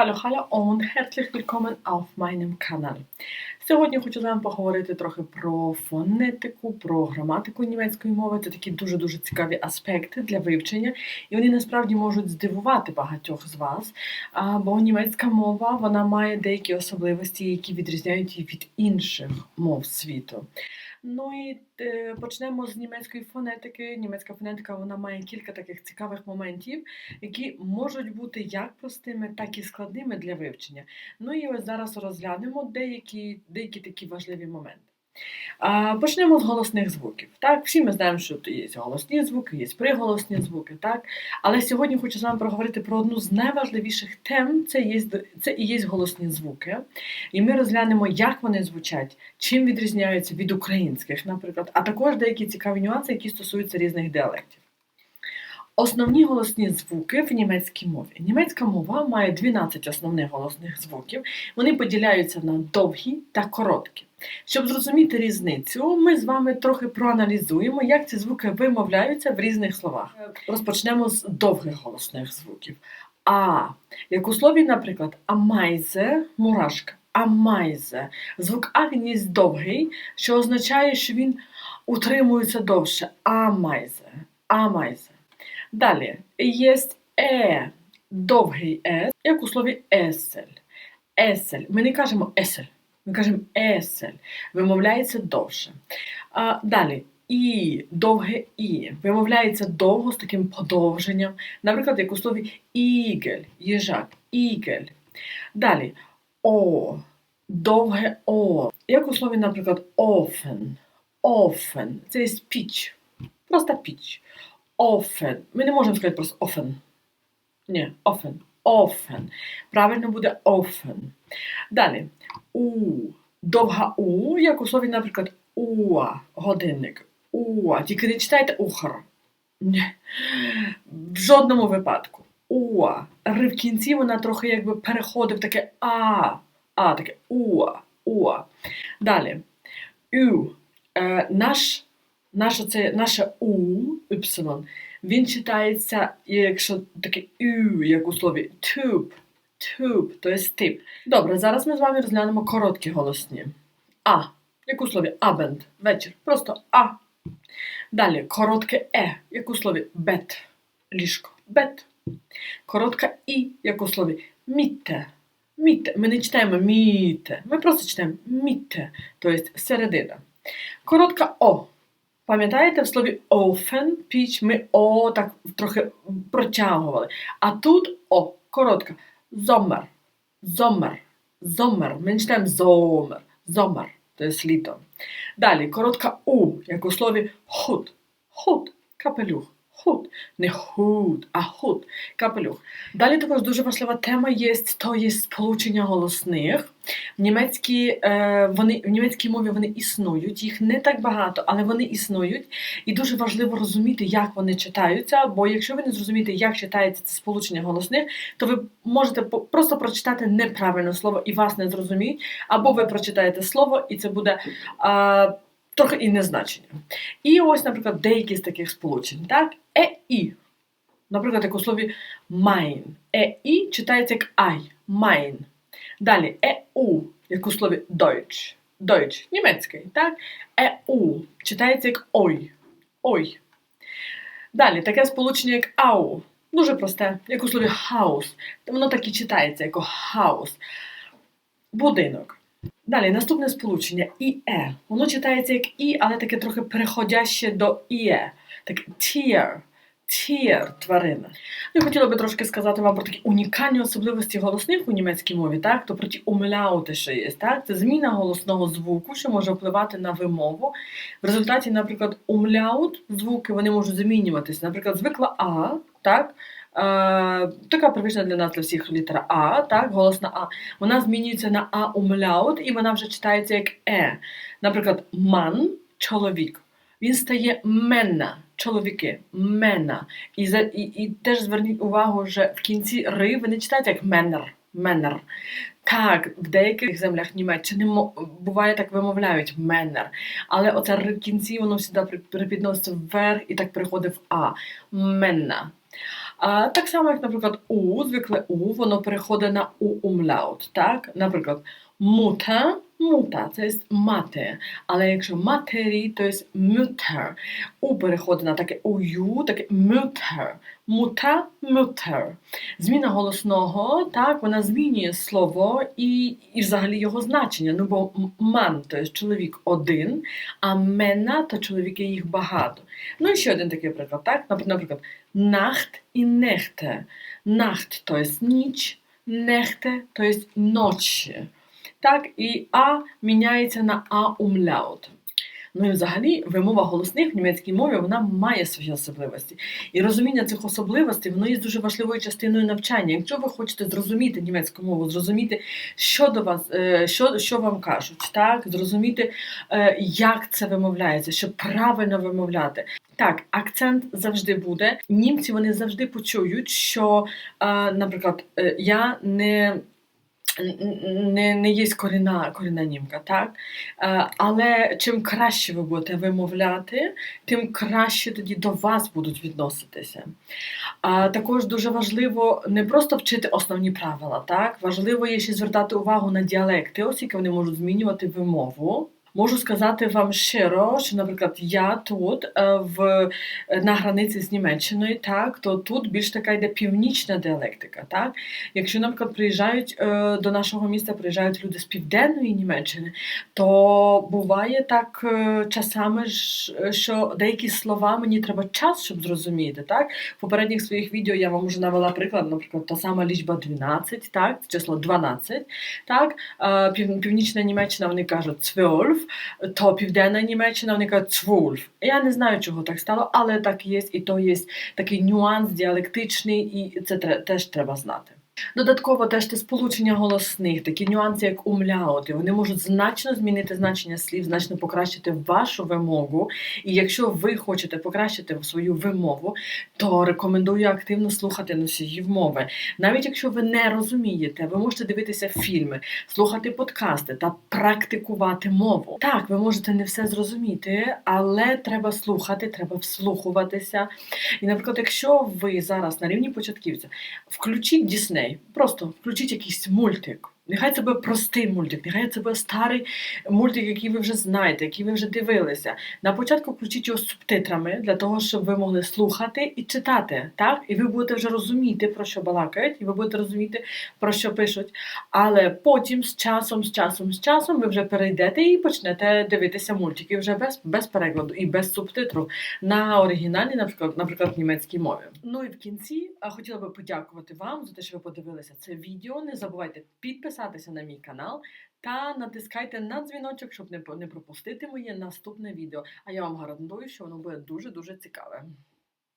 Hallo, hallo und herzlich willkommen auf meinem Kanal. Сьогодні хочу з вами поговорити трохи про фонетику, про граматику німецької мови. Це такі дуже-дуже цікаві аспекти для вивчення, і вони насправді можуть здивувати багатьох з вас. Бо німецька мова вона має деякі особливості, які відрізняють її від інших мов світу. Ну і е, почнемо з німецької фонетики. Німецька фонетика вона має кілька таких цікавих моментів, які можуть бути як простими, так і складними для вивчення. Ну і ось зараз розглянемо деякі, деякі такі важливі моменти. Почнемо з голосних звуків. Так, всі ми знаємо, що є голосні звуки, є приголосні звуки, так. Але сьогодні хочу з вами проговорити про одну з найважливіших тем це є, це і є голосні звуки. І ми розглянемо, як вони звучать, чим відрізняються від українських, наприклад, а також деякі цікаві нюанси, які стосуються різних діалектів. Основні голосні звуки в німецькій мові. Німецька мова має 12 основних голосних звуків. Вони поділяються на довгі та короткі. Щоб зрозуміти різницю, ми з вами трохи проаналізуємо, як ці звуки вимовляються в різних словах. Розпочнемо з довгих голосних звуків. А, як у слові, наприклад, амайзе мурашка. Амайзе. Звук А він є довгий, що означає, що він утримується довше. Амайзе. Амайзе. Далі є е, довгий е, як у слові есель. Есель. Ми не кажемо есель, ми кажемо есель. Вимовляється довше. А, Далі і, довге і. Вимовляється довго з таким подовженням. Наприклад, як у слові ігель, їжак, ігель. Далі о, довге о. Як у слові, наприклад, офен. Офен. Це є піч. Просто піч. Офен. Ми не можемо сказати просто офен. Ні, офен. Офен. Правильно буде офен. Далі. У. Довга у, як у слові, наприклад, уа, годинник. Уа. Тільки не читайте ухар. Ні. В жодному випадку. Уа. В кінці вона трохи якби переходить таке а. А, таке уа. Уа. Далі. Ю. Е, наш наше, це, наше У, Y, він читається, якщо таке Ю, як у слові tube, tube, то є тип. Добре, зараз ми з вами розглянемо короткі голосні. А, як у слові Abend, вечір. Просто А. Далі коротке Е, як у слові бет, ліжко, бет. Коротка І, як у слові міте. Міте. Ми не читаємо міте. Ми просто читаємо міте, тобто середина. Коротка О. Пам'ятаєте, в слові ofen, піч, ми О так трохи протягували. А тут О, коротка. Зомер. Зомер. Зомер. Ми читаємо зомер. Зомер. Є літо. Далі коротка У, як у слові худ. Худ. Капелюх. Худ. Не худ, а худ. Капелюх. Далі також дуже важлива тема є то є сполучення голосних. В німецькій, е, вони, в німецькій мові вони існують, їх не так багато, але вони існують. І дуже важливо розуміти, як вони читаються. Бо якщо ви не зрозумієте, як читається це сполучення голосних, то ви можете просто прочитати неправильне слово і вас не зрозуміють, або ви прочитаєте слово, і це буде. Е, Трохи і незначення. І ось, наприклад, деякі з таких сполучень. Так? Е і. Наприклад, як у слові mein. Е і читається як ай. Mein. Далі еу, як у слові Deutsch. Deutsch, німецький. так? Еу читається як ой. Ой. Далі таке сполучення, як ау. Дуже просте, як у слові хаус. Воно так і читається, як хаус. Будинок. Далі наступне сполучення іе. Воно читається як і, але таке трохи переходяще до іє. Так тір. Тір тварина. Я хотіла би трошки сказати вам про такі унікальні особливості голосних у німецькій мові, так? То про ті умляути, що є. Так? Це зміна голосного звуку, що може впливати на вимову. В результаті, наприклад, умляут звуки вони можуть змінюватися. Наприклад, звикла А, так? Е, така привична для нас для всіх літера А, так, голосна А. Вона змінюється на А умляут, і вона вже читається як Е. Наприклад, ман чоловік. Він стає менна, чоловіки, менна. І і, і теж зверніть увагу, що в кінці ри ви не читаєте як меннер. Меннер. Так, в деяких землях Німеччини буває так вимовляють меннер. Але оце в кінці воно завжди припідноситься вверх і так переходить в А. Менна. А, так само, як, наприклад, у, звикле у, воно переходить на у умляут. Так? Наприклад, мута, мута, це є мати. Але якщо матері, то є мютер. У переходить на таке ую, таке мютер. Мута, мютер. Зміна голосного, так, вона змінює слово і, і взагалі його значення. Ну, бо ман, то є чоловік один, а мена то чоловіки їх багато. Ну і ще один такий приклад, так? Наприклад, нахт і нехте. Нахт то є ніч, нехте то є ночі. Так, і а міняється на а умляут. Ну і взагалі вимова голосних в німецькій мові вона має свої особливості. І розуміння цих особливостей воно є дуже важливою частиною навчання. Якщо ви хочете зрозуміти німецьку мову, зрозуміти, що до вас, е, що, що вам кажуть, так, зрозуміти, е, як це вимовляється, щоб правильно вимовляти. Так, акцент завжди буде. Німці вони завжди почують, що, е, наприклад, я не. Не, не є корінна, корінна німка, так? Е, Але чим краще ви будете вимовляти, тим краще тоді до вас будуть відноситися. Також дуже важливо не просто вчити основні правила, так? Важливо є ще звертати увагу на діалекти, оскільки вони можуть змінювати вимову. Можу сказати вам щиро, що, наприклад, я тут е, в, на границі з Німеччиною, так, то тут більш така йде північна діалектика. Так? Якщо, наприклад, приїжджають е, до нашого міста, приїжджають люди з південної Німеччини, то буває так е, часами, що деякі слова мені треба час, щоб зрозуміти. Так? В попередніх своїх відео я вам вже навела приклад, наприклад, та сама лічба 12, так? число 12. Так? Е, північна Німеччина вони кажуть 12, то південна Німеччина вони кажуть 12. Я не знаю, чого так стало, але так є, і то є такий нюанс діалектичний, і це теж треба знати. Додатково теж те сполучення голосних, такі нюанси, як умляути, вони можуть значно змінити значення слів, значно покращити вашу вимогу. І якщо ви хочете покращити свою вимову, то рекомендую активно слухати носіїв мови. Навіть якщо ви не розумієте, ви можете дивитися фільми, слухати подкасти та практикувати мову. Так, ви можете не все зрозуміти, але треба слухати, треба вслухуватися. І, наприклад, якщо ви зараз на рівні початківця, включіть Дісней, просто включіть якийсь мультик. Нехай це буде простий мультик, нехай це буде старий мультик, який ви вже знаєте, який ви вже дивилися. На початку включіть його з субтитрами для того, щоб ви могли слухати і читати. Так? І ви будете вже розуміти, про що балакають, і ви будете розуміти, про що пишуть. Але потім з часом, з часом, з часом ви вже перейдете і почнете дивитися мультики вже без, без перекладу і без субтитру на оригінальній, наприклад, наприклад, німецькій мові. Ну і в кінці хотіла би подякувати вам за те, що ви подивилися це відео. Не забувайте підписатися на мій канал та натискайте на дзвіночок, щоб не, пропустити моє наступне відео. А я вам гарантую, що воно буде дуже дуже цікаве.